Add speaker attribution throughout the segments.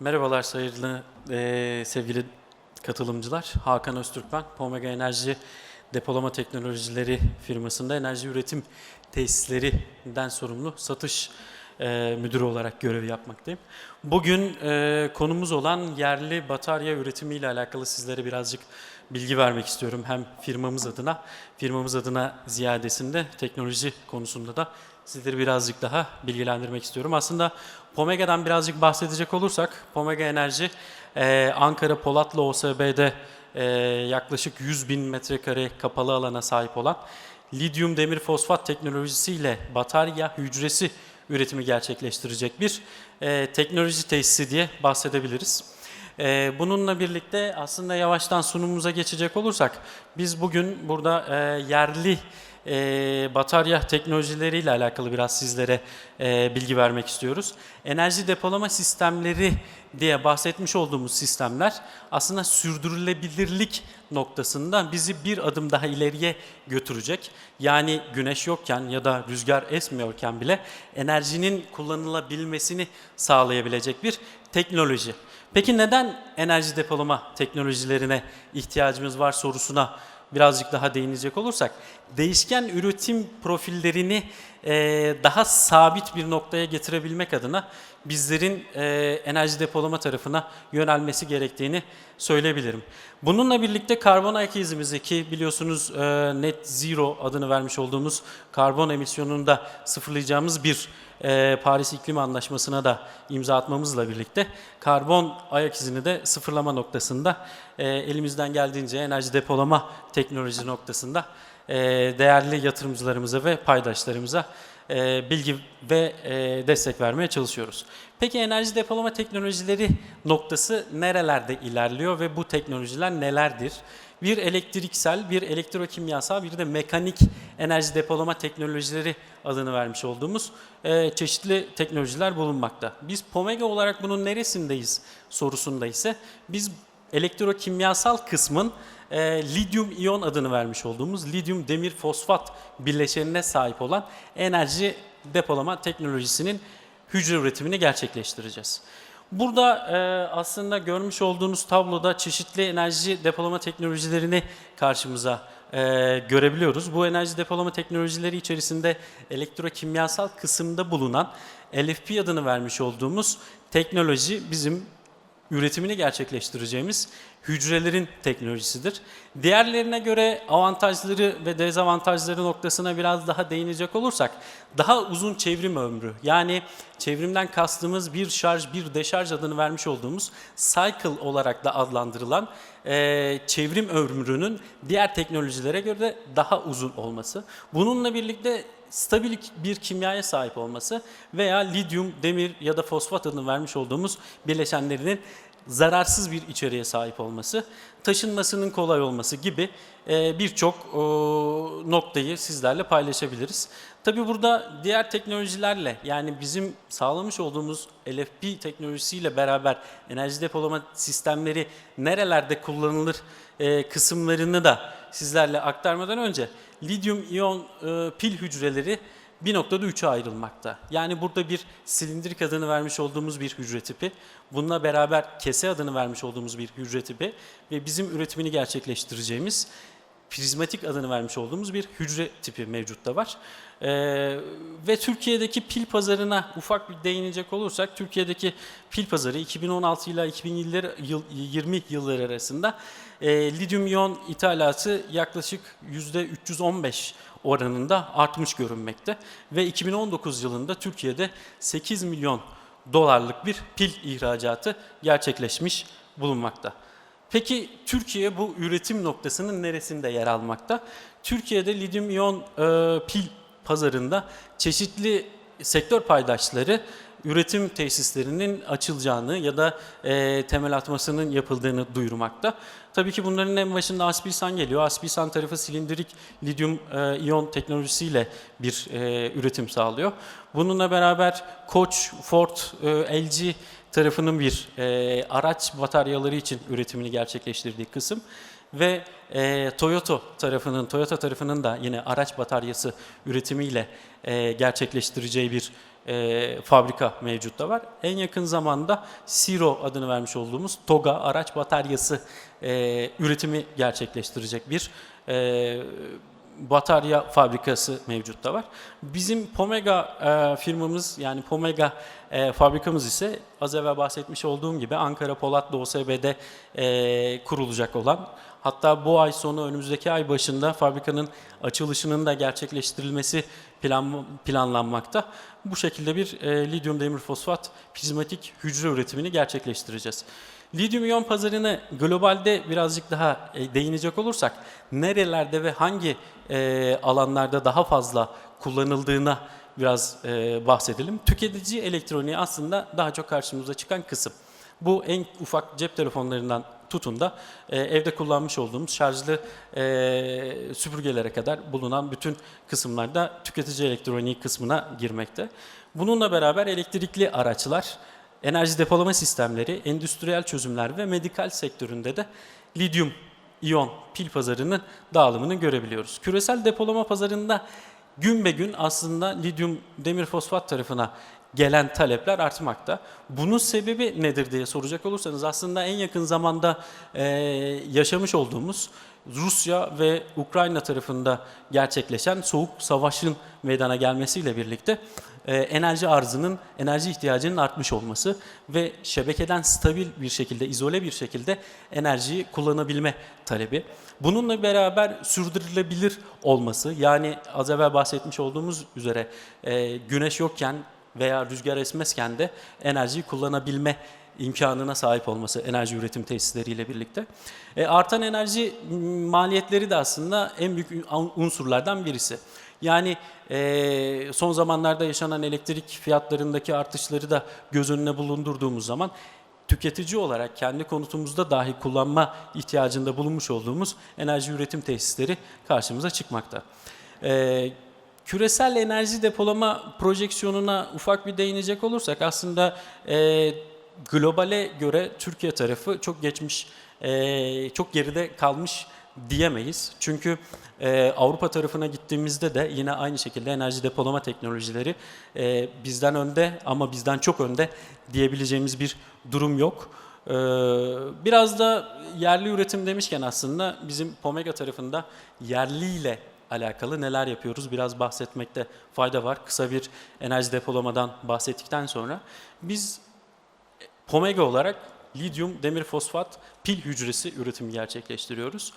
Speaker 1: Merhabalar sayılı eee, sevgili katılımcılar. Hakan Öztürk ben. Pomega Enerji Depolama Teknolojileri firmasında enerji üretim tesislerinden sorumlu satış eee, müdürü olarak görev yapmaktayım. Bugün eee, konumuz olan yerli batarya üretimi ile alakalı sizlere birazcık bilgi vermek istiyorum. Hem firmamız adına, firmamız adına ziyadesinde teknoloji konusunda da sizleri birazcık daha bilgilendirmek istiyorum. Aslında Pomega'dan birazcık bahsedecek olursak, Pomega Enerji e, Ankara Polatlı OSB'de e, yaklaşık 100 bin metrekare kapalı alana sahip olan lityum demir fosfat teknolojisiyle batarya hücresi üretimi gerçekleştirecek bir e, teknoloji tesisi diye bahsedebiliriz. Ee, Bununla birlikte aslında yavaştan sunumumuza geçecek olursak biz bugün burada e, yerli e, batarya teknolojileriyle alakalı biraz sizlere e, bilgi vermek istiyoruz. Enerji depolama sistemleri diye bahsetmiş olduğumuz sistemler aslında sürdürülebilirlik noktasında bizi bir adım daha ileriye götürecek. Yani güneş yokken ya da rüzgar esmiyorken bile enerjinin kullanılabilmesini sağlayabilecek bir teknoloji. Peki neden enerji depolama teknolojilerine ihtiyacımız var sorusuna birazcık daha değinecek olursak, değişken üretim profillerini daha sabit bir noktaya getirebilmek adına bizlerin eee, enerji depolama tarafına yönelmesi gerektiğini söyleyebilirim. Bununla birlikte karbon ayak izimizi ki biliyorsunuz eee, net zero adını vermiş olduğumuz karbon emisyonunu da sıfırlayacağımız bir e, Paris İklim Anlaşması'na da imza atmamızla birlikte karbon ayak izini de sıfırlama noktasında e, elimizden geldiğince enerji depolama teknoloji noktasında e, değerli yatırımcılarımıza ve paydaşlarımıza e, bilgi ve e, destek vermeye çalışıyoruz. Peki enerji depolama teknolojileri noktası nerelerde ilerliyor ve bu teknolojiler nelerdir? Bir elektriksel, bir elektrokimyasal, bir de mekanik enerji depolama teknolojileri adını vermiş olduğumuz e, çeşitli teknolojiler bulunmakta. Biz Pomega olarak bunun neresindeyiz sorusunda ise biz elektrokimyasal kısmın e, lityum iyon adını vermiş olduğumuz lityum demir fosfat bileşenine sahip olan enerji depolama teknolojisinin hücre üretimini gerçekleştireceğiz. Burada e, aslında görmüş olduğunuz tabloda çeşitli enerji depolama teknolojilerini karşımıza e, görebiliyoruz. Bu enerji depolama teknolojileri içerisinde elektrokimyasal kısımda bulunan LFP adını vermiş olduğumuz teknoloji bizim üretimini gerçekleştireceğimiz hücrelerin teknolojisidir. Diğerlerine göre avantajları ve dezavantajları noktasına biraz daha değinecek olursak daha uzun çevrim ömrü yani çevrimden kastımız bir şarj bir deşarj adını vermiş olduğumuz cycle olarak da adlandırılan eee, çevrim ömrünün diğer teknolojilere göre de daha uzun olması. Bununla birlikte stabil bir kimyaya sahip olması veya lityum, demir ya da fosfat adını vermiş olduğumuz bileşenlerinin zararsız bir içeriğe sahip olması, taşınmasının kolay olması gibi e, birçok noktayı sizlerle paylaşabiliriz. Tabii burada diğer teknolojilerle yani bizim sağlamış olduğumuz LFP teknolojisiyle beraber enerji depolama sistemleri nerelerde kullanılır e, kısımlarını da sizlerle aktarmadan önce lityum iyon e, pil hücreleri bir noktada üçe ayrılmakta. Yani burada bir silindirik adını vermiş olduğumuz bir hücre tipi, bununla beraber kese adını vermiş olduğumuz bir hücre tipi ve bizim üretimini gerçekleştireceğimiz prizmatik adını vermiş olduğumuz bir hücre tipi mevcutta var. Ee, ve Türkiye'deki pil pazarına ufak bir değinecek olursak, Türkiye'deki pil pazarı 2016 ile 2020 yılları arasında e, lityum iyon ithalatı yaklaşık %315 oranında artmış görünmekte ve 2019 yılında Türkiye'de 8 milyon dolarlık bir pil ihracatı gerçekleşmiş bulunmakta. Peki Türkiye bu üretim noktasının neresinde yer almakta? Türkiye'de lityum iyon e, pil pazarında çeşitli sektör paydaşları üretim tesislerinin açılacağını ya da e, temel atmasının yapıldığını duyurmakta. Tabii ki bunların en başında Aspilsan geliyor. Aspilsan tarafı silindirik lityum e, iyon teknolojisiyle bir e, üretim sağlıyor. Bununla beraber Koç, Ford, e, LG tarafının bir e, araç bataryaları için üretimini gerçekleştirdiği kısım ve e, Toyota tarafının Toyota tarafının da yine araç bataryası üretimiyle e, gerçekleştireceği bir e, fabrika mevcut da var. En yakın zamanda Siro adını vermiş olduğumuz Toga araç bataryası e, üretimi gerçekleştirecek bir e, batarya fabrikası mevcut da var. Bizim Pomega e, firmamız yani Pomega e, fabrikamız ise az evvel bahsetmiş olduğum gibi Ankara Polatlı OSB'de e, kurulacak olan hatta bu ay sonu önümüzdeki ay başında fabrikanın açılışının da gerçekleştirilmesi plan, planlanmakta. Bu şekilde bir e, lityum demir fosfat prizmatik hücre üretimini gerçekleştireceğiz. Lityum iyon pazarını globalde birazcık daha e, değinecek olursak nerelerde ve hangi e, alanlarda daha fazla kullanıldığına biraz e, bahsedelim. Tüketici elektroniği aslında daha çok karşımıza çıkan kısım. Bu en ufak cep telefonlarından tutun da evde kullanmış olduğumuz şarjlı e, süpürgelere kadar bulunan bütün kısımlarda tüketici elektroniği kısmına girmekte. Bununla beraber elektrikli araçlar, enerji depolama sistemleri, endüstriyel çözümler ve medikal sektöründe de lityum iyon pil pazarının dağılımını görebiliyoruz. Küresel depolama pazarında gün be gün aslında lityum demir fosfat tarafına gelen talepler artmakta. Bunun sebebi nedir diye soracak olursanız aslında en yakın zamanda e, yaşamış olduğumuz Rusya ve Ukrayna tarafında gerçekleşen soğuk savaşın meydana gelmesiyle birlikte e, enerji arzının, enerji ihtiyacının artmış olması ve şebekeden stabil bir şekilde, izole bir şekilde enerjiyi kullanabilme talebi. Bununla beraber sürdürülebilir olması, yani az evvel bahsetmiş olduğumuz üzere e, güneş yokken veya rüzgar esmezken de enerjiyi kullanabilme imkanına sahip olması enerji üretim tesisleriyle birlikte. E, artan enerji maliyetleri de aslında en büyük unsurlardan birisi. Yani e, son zamanlarda yaşanan elektrik fiyatlarındaki artışları da göz önüne bulundurduğumuz zaman tüketici olarak kendi konutumuzda dahi kullanma ihtiyacında bulunmuş olduğumuz enerji üretim tesisleri karşımıza çıkmakta. E, küresel enerji depolama projeksiyonuna ufak bir değinecek olursak aslında e, globale göre Türkiye tarafı çok geçmiş, e, çok geride kalmış diyemeyiz. Çünkü e, Avrupa tarafına gittiğimizde de yine aynı şekilde enerji depolama teknolojileri e, bizden önde ama bizden çok önde diyebileceğimiz bir durum yok. E, biraz da yerli üretim demişken aslında bizim Pomega tarafında yerliyle alakalı neler yapıyoruz biraz bahsetmekte fayda var. Kısa bir enerji depolamadan bahsettikten sonra biz Pomega olarak lityum demir fosfat pil hücresi üretimi gerçekleştiriyoruz.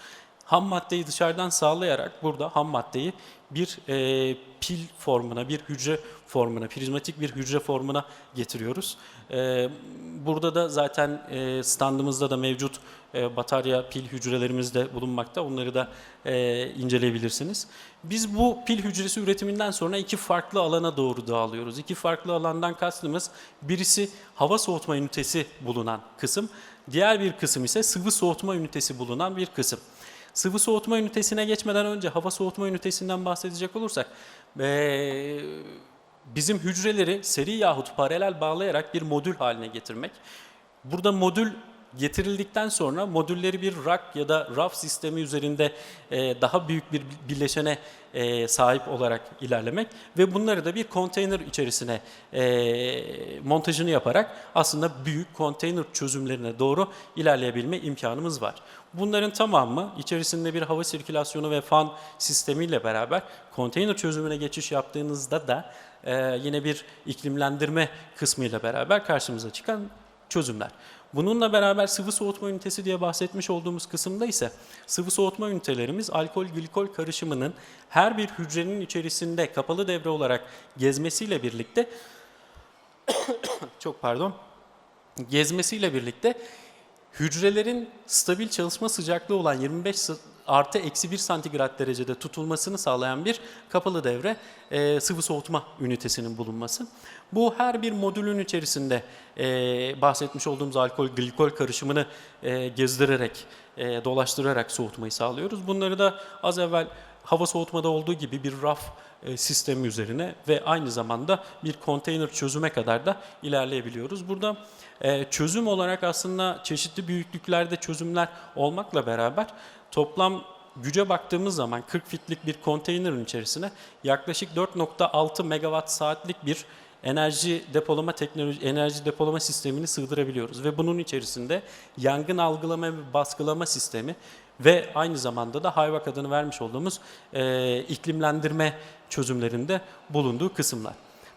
Speaker 1: Ham maddeyi dışarıdan sağlayarak burada ham maddeyi bir e, pil formuna, bir hücre formuna, prizmatik bir hücre formuna getiriyoruz. E, burada da zaten e, standımızda da mevcut e, batarya pil hücrelerimiz de bulunmakta. Onları da e, inceleyebilirsiniz. Biz bu pil hücresi üretiminden sonra iki farklı alana doğru dağılıyoruz. İki farklı alandan kastımız birisi hava soğutma ünitesi bulunan kısım, diğer bir kısım ise sıvı soğutma ünitesi bulunan bir kısım. Sıvı soğutma ünitesine geçmeden önce hava soğutma ünitesinden bahsedecek olursak ee, bizim hücreleri seri yahut paralel bağlayarak bir modül haline getirmek. Burada modül getirildikten sonra modülleri bir rack ya da raf sistemi üzerinde e, daha büyük bir bileşene e, sahip olarak ilerlemek ve bunları da bir konteyner içerisine e, montajını yaparak aslında büyük konteyner çözümlerine doğru ilerleyebilme imkanımız var. Bunların tamamı içerisinde bir hava sirkülasyonu ve fan sistemiyle beraber konteyner çözümüne geçiş yaptığınızda da e, yine bir iklimlendirme kısmıyla beraber karşımıza çıkan çözümler. Bununla beraber sıvı soğutma ünitesi diye bahsetmiş olduğumuz kısımda ise sıvı soğutma ünitelerimiz alkol glikol karışımının her bir hücrenin içerisinde kapalı devre olarak gezmesiyle birlikte çok pardon gezmesiyle birlikte hücrelerin stabil çalışma sıcaklığı olan 25 artı eksi 1 santigrat derecede tutulmasını sağlayan bir kapalı devre e, sıvı soğutma ünitesinin bulunması. Bu her bir modülün içerisinde e, bahsetmiş olduğumuz alkol glikol karışımını e, gezdirerek, e, dolaştırarak soğutmayı sağlıyoruz. Bunları da az evvel hava soğutmada olduğu gibi bir raf e, sistemi üzerine ve aynı zamanda bir konteyner çözüme kadar da ilerleyebiliyoruz. Burada e, çözüm olarak aslında çeşitli büyüklüklerde çözümler olmakla beraber toplam güce baktığımız zaman 40 fitlik bir konteynerin içerisine yaklaşık 4.6 megawatt saatlik bir enerji depolama teknoloji enerji depolama sistemini sığdırabiliyoruz ve bunun içerisinde yangın algılama ve baskılama sistemi ve aynı zamanda da Hayvak adını vermiş olduğumuz e, iklimlendirme çözümlerinde bulunduğu kısımlar.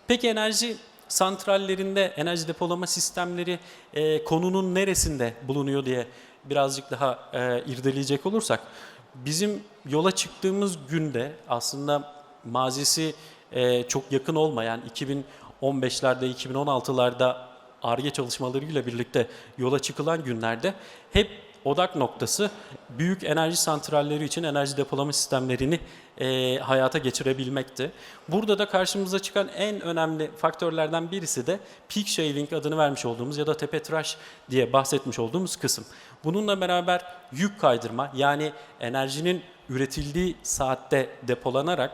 Speaker 1: Peki enerji santrallerinde enerji depolama sistemleri e, konunun neresinde bulunuyor diye birazcık daha e, irdeleyecek olursak bizim yola çıktığımız günde aslında mazisi e, çok yakın olmayan 2015'lerde 2016'larda ARGE çalışmalarıyla birlikte yola çıkılan günlerde hep odak noktası büyük enerji santralleri için enerji depolama sistemlerini e, hayata geçirebilmekti. Burada da karşımıza çıkan en önemli faktörlerden birisi de peak shaving adını vermiş olduğumuz ya da tepe tıraş diye bahsetmiş olduğumuz kısım. Bununla beraber yük kaydırma yani enerjinin üretildiği saatte depolanarak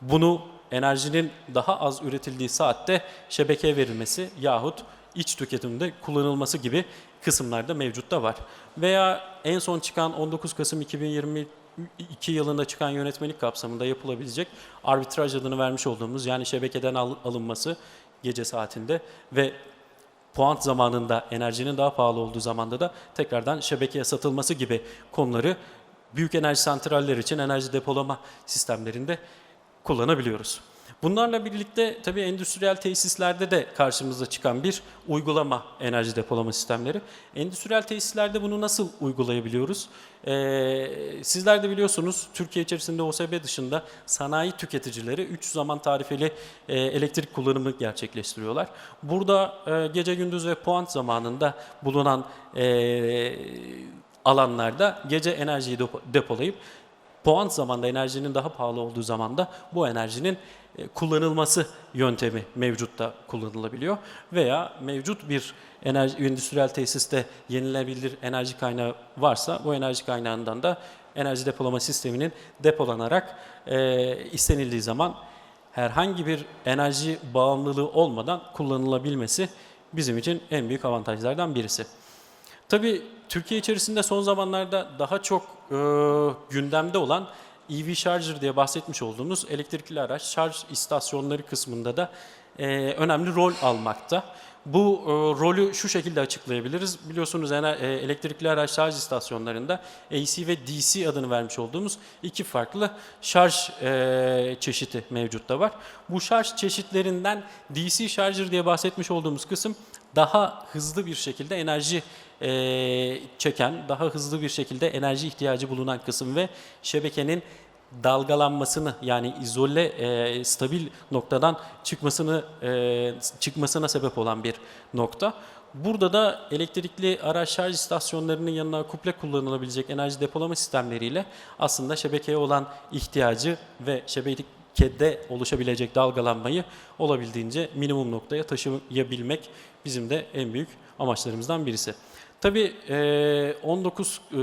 Speaker 1: bunu enerjinin daha az üretildiği saatte şebekeye verilmesi yahut iç tüketimde kullanılması gibi kısımlarda mevcut da var. Veya en son çıkan 19 Kasım 2022 yılında çıkan yönetmelik kapsamında yapılabilecek arbitraj adını vermiş olduğumuz yani şebekeden al- alınması gece saatinde ve puant zamanında enerjinin daha pahalı olduğu zamanda da tekrardan şebekeye satılması gibi konuları büyük enerji santraller için enerji depolama sistemlerinde kullanabiliyoruz. Bunlarla birlikte tabii endüstriyel tesislerde de karşımıza çıkan bir uygulama enerji depolama sistemleri. Endüstriyel tesislerde bunu nasıl uygulayabiliyoruz? Ee, sizler de biliyorsunuz Türkiye içerisinde OSB dışında sanayi tüketicileri 3 zaman tarifeli e, elektrik kullanımı gerçekleştiriyorlar. Burada e, gece gündüz ve puant zamanında bulunan e, alanlarda gece enerjiyi depo- depolayıp puant zamanda enerjinin daha pahalı olduğu zamanda bu enerjinin kullanılması yöntemi mevcutta kullanılabiliyor veya mevcut bir enerji endüstriyel tesiste yenilebilir enerji kaynağı varsa bu enerji kaynağından da enerji depolama sisteminin depolanarak e, istenildiği zaman herhangi bir enerji bağımlılığı olmadan kullanılabilmesi bizim için en büyük avantajlardan birisi. Tabii Türkiye içerisinde son zamanlarda daha çok e, gündemde olan EV Charger diye bahsetmiş olduğumuz elektrikli araç şarj istasyonları kısmında da e, önemli rol almakta. Bu e, rolü şu şekilde açıklayabiliriz. Biliyorsunuz ener- e, elektrikli araç şarj istasyonlarında AC ve DC adını vermiş olduğumuz iki farklı şarj e, çeşidi mevcutta var. Bu şarj çeşitlerinden DC Charger diye bahsetmiş olduğumuz kısım daha hızlı bir şekilde enerji e, çeken, daha hızlı bir şekilde enerji ihtiyacı bulunan kısım ve şebekenin dalgalanmasını yani izole e, stabil noktadan çıkmasını e, çıkmasına sebep olan bir nokta. Burada da elektrikli araç şarj istasyonlarının yanına kuple kullanılabilecek enerji depolama sistemleriyle aslında şebekeye olan ihtiyacı ve şebekede oluşabilecek dalgalanmayı olabildiğince minimum noktaya taşıyabilmek bizim de en büyük amaçlarımızdan birisi. Tabii e, 19 e,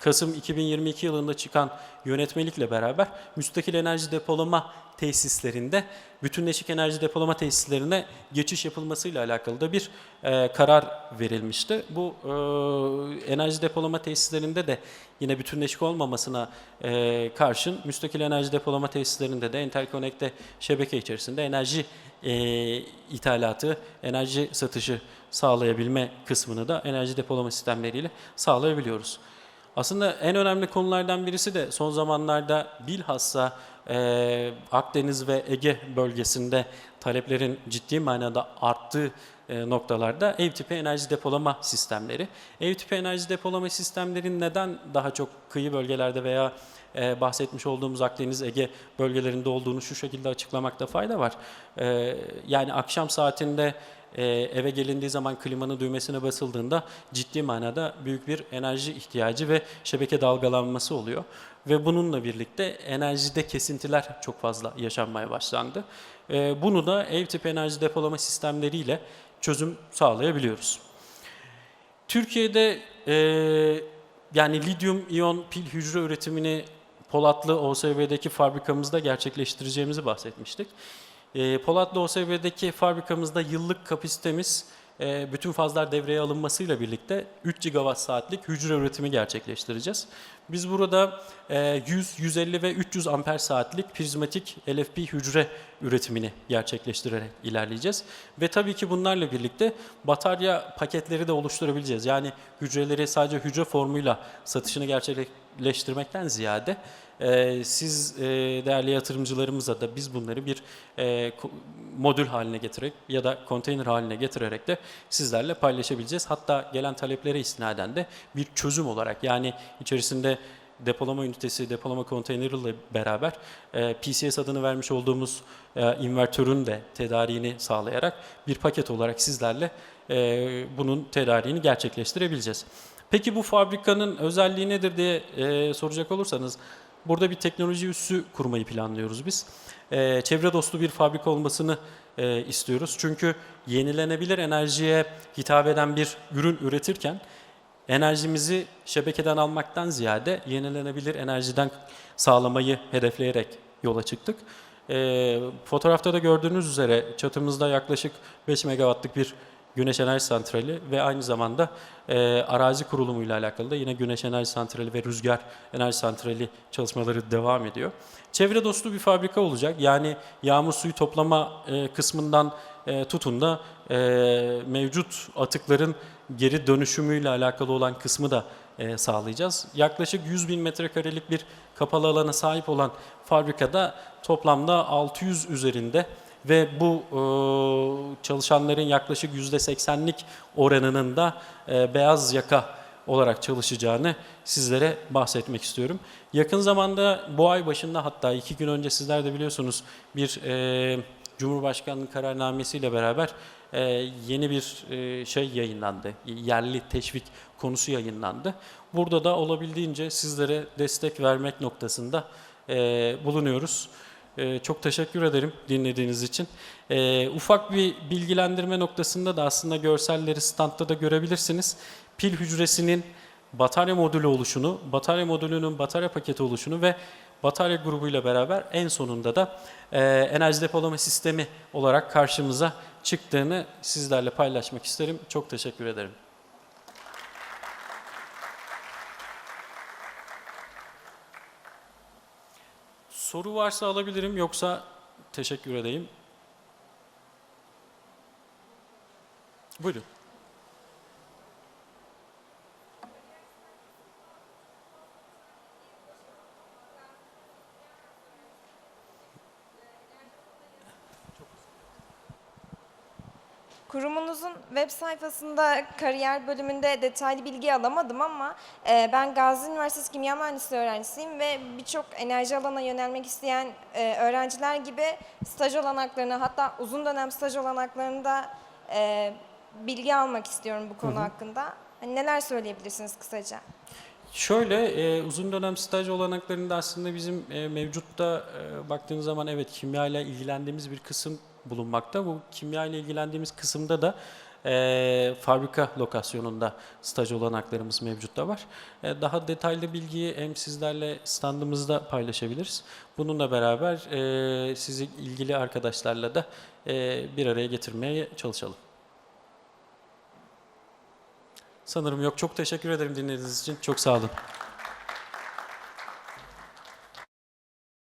Speaker 1: Kasım 2022 yılında çıkan yönetmelikle beraber müstakil enerji depolama tesislerinde bütünleşik enerji depolama tesislerine geçiş yapılmasıyla alakalı da bir e, karar verilmişti. Bu e, enerji depolama tesislerinde de yine bütünleşik olmamasına e, karşın müstakil enerji depolama tesislerinde de interkonekte şebeke içerisinde enerji e, ithalatı, enerji satışı sağlayabilme kısmını da enerji depolama sistemleriyle sağlayabiliyoruz. Aslında en önemli konulardan birisi de son zamanlarda bilhassa e, Akdeniz ve Ege bölgesinde taleplerin ciddi manada arttığı noktalarda ev tipi enerji depolama sistemleri. Ev tipi enerji depolama sistemlerin neden daha çok kıyı bölgelerde veya e, bahsetmiş olduğumuz Akdeniz, Ege bölgelerinde olduğunu şu şekilde açıklamakta fayda var. E, yani akşam saatinde e, eve gelindiği zaman klimanın düğmesine basıldığında ciddi manada büyük bir enerji ihtiyacı ve şebeke dalgalanması oluyor. Ve bununla birlikte enerjide kesintiler çok fazla yaşanmaya başlandı. E, bunu da ev tipi enerji depolama sistemleriyle çözüm sağlayabiliyoruz. Türkiye'de e, yani lityum iyon pil hücre üretimini Polatlı OSB'deki fabrikamızda gerçekleştireceğimizi bahsetmiştik. E, Polatlı OSB'deki fabrikamızda yıllık kapasitemiz e, bütün fazlar devreye alınmasıyla birlikte 3 gigawatt saatlik hücre üretimi gerçekleştireceğiz. Biz burada e, 100, 150 ve 300 amper saatlik prizmatik LFP hücre üretimini gerçekleştirerek ilerleyeceğiz. Ve tabii ki bunlarla birlikte batarya paketleri de oluşturabileceğiz. Yani hücreleri sadece hücre formuyla satışını gerçekleştirmekten ziyade e, siz e, değerli yatırımcılarımıza da biz bunları bir e, modül haline getirerek ya da konteyner haline getirerek de sizlerle paylaşabileceğiz. Hatta gelen taleplere istinaden de bir çözüm olarak yani içerisinde depolama ünitesi, depolama konteyneriyle beraber e, PCS adını vermiş olduğumuz e, invertörün de tedariğini sağlayarak bir paket olarak sizlerle bunun tedariğini gerçekleştirebileceğiz. Peki bu fabrikanın özelliği nedir diye soracak olursanız burada bir teknoloji üssü kurmayı planlıyoruz biz. E, çevre dostu bir fabrika olmasını e, istiyoruz. Çünkü yenilenebilir enerjiye hitap eden bir ürün üretirken enerjimizi şebekeden almaktan ziyade yenilenebilir enerjiden sağlamayı hedefleyerek yola çıktık. Ee, fotoğrafta da gördüğünüz üzere çatımızda yaklaşık 5 megawattlık bir güneş enerji santrali ve aynı zamanda e, arazi kurulumuyla alakalı da yine güneş enerji santrali ve rüzgar enerji santrali çalışmaları devam ediyor. Çevre dostu bir fabrika olacak. Yani yağmur suyu toplama e, kısmından e, tutun da e, mevcut atıkların geri dönüşümüyle alakalı olan kısmı da e, sağlayacağız. Yaklaşık 100 bin metrekarelik bir kapalı alana sahip olan fabrikada toplamda 600 üzerinde ve bu e, çalışanların yaklaşık %80'lik oranının da e, beyaz yaka olarak çalışacağını sizlere bahsetmek istiyorum. Yakın zamanda bu ay başında hatta iki gün önce sizler de biliyorsunuz bir e, Cumhurbaşkanlığı kararnamesiyle beraber e, yeni bir e, şey yayınlandı. Yerli teşvik konusu yayınlandı. Burada da olabildiğince sizlere destek vermek noktasında e, bulunuyoruz. E, çok teşekkür ederim dinlediğiniz için. E, ufak bir bilgilendirme noktasında da aslında görselleri standta da görebilirsiniz. Pil hücresinin batarya modülü oluşunu, batarya modülünün batarya paketi oluşunu ve batarya grubuyla beraber en sonunda da e, enerji depolama sistemi olarak karşımıza çıktığını sizlerle paylaşmak isterim. Çok teşekkür ederim. Soru varsa alabilirim yoksa teşekkür edeyim. Buyurun.
Speaker 2: Web sayfasında kariyer bölümünde detaylı bilgi alamadım ama e, ben Gazi Üniversitesi Kimya Mühendisliği öğrencisiyim ve birçok enerji alanına yönelmek isteyen e, öğrenciler gibi staj olanaklarını hatta uzun dönem staj olanaklarında e, bilgi almak istiyorum bu konu hakkında. Hani neler söyleyebilirsiniz kısaca?
Speaker 1: Şöyle e, uzun dönem staj olanaklarında aslında bizim e, mevcutta e, baktığınız zaman evet kimya ile ilgilendiğimiz bir kısım bulunmakta. Bu kimya ile ilgilendiğimiz kısımda da e, fabrika lokasyonunda staj olanaklarımız mevcutta var. E, daha detaylı bilgiyi hem sizlerle standımızda paylaşabiliriz. Bununla beraber e, sizi ilgili arkadaşlarla da e, bir araya getirmeye çalışalım. Sanırım yok. Çok teşekkür ederim dinlediğiniz için. Çok sağ olun.